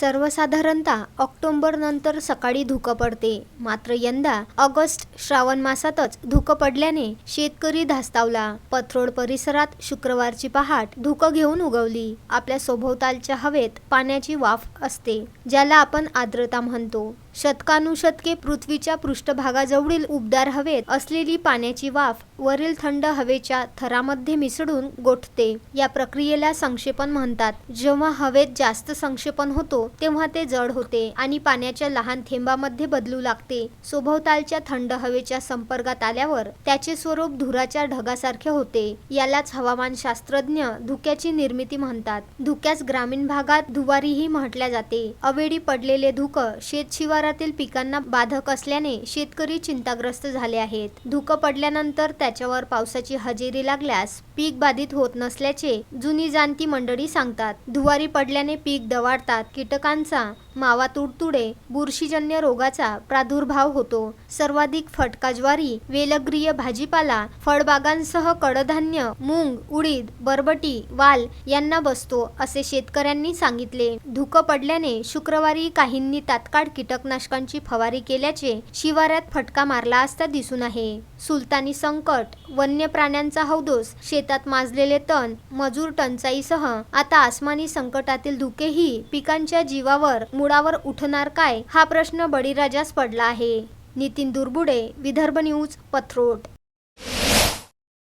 सर्वसाधारणतः ऑक्टोंबरनंतर सकाळी धुकं पडते. मात्र यंदा ऑगस्ट श्रावण मासातच धुकं पडल्याने शेतकरी धास्तावला. पथरोड परिसरात शुक्रवारची पहाट धुकं घेऊन उगवली. आपल्या सभोवतालच्या हवेत पाण्याची वाफ असते ज्याला आपण आर्द्रता म्हणतो. शतकानुशतके पृथ्वीच्या पृष्ठभागाजवळील उबदार हवेत असलेली पाण्याची वाफ वरील थंड हवेच्या थरामध्ये मिसळून गोठते. या प्रक्रियेला संक्षेपण म्हणतात. जेव्हा हवेत जास्त संक्षेपण होतो तेव्हा ते जड होते आणि पाण्याच्या लहान थेंबामध्ये बदलू लागते. सभोवतालच्या थंड हवेच्या संपर्कात आल्यावर त्याचे स्वरूप धुराच्या ढगासारखे होते. यालाच हवामान शास्त्रज्ञ धुक्याची निर्मिती म्हणतात. धुक्यास ग्रामीण भागात धुवारीही म्हटल्या जाते. अवेळी पडलेले धुकं शेत शिवारातील पिकांना बाधक असल्याने शेतकरी चिंताग्रस्त झाले आहेत. धुकं पडल्यानंतर त्याच्यावर पावसाची हजेरी लागल्यास पीक बाधित होत नसल्याचे जुनी जाणती मंडळी सांगतात. धुवारी पडल्याने पीक दवाडतात. कीटकांचा मावा तुडतुडे बुरशीजन्य रोगाचा प्रादुर्भाव होतो. सर्वाधिक फटका ज्वारी वेलग्रिय भाजीपाला फळबागांसह कडधान्य मूंग उडीद बरबटी वाल यांना बसतो असे शेतकऱ्यांनी सांगितले. धुकं पडल्याने शुक्रवारी काहींनी तात्काळ कीटकनाशकांची फवारी केल्याचे शिवारात फटका मारला असता दिसून आहे. सुलतानी संकट वन्य प्राण्यांचा हौदोस शेत शेतात माजलेले तण मजूर टंचाईसह आता आसमानी संकटातील धुकेही पिकांच्या जीवावर मुळावर उठणार काय? हा प्रश्न बळीराजास पडला आहे. नितीन दुर्बुडे विदर्भ न्यूज पथरोट.